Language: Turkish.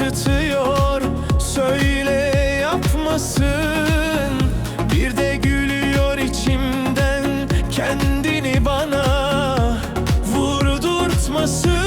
acıtıyor. Söyle yapmasın. Bir de gülüyor içimden. Kendini bana Vurdurtmasın.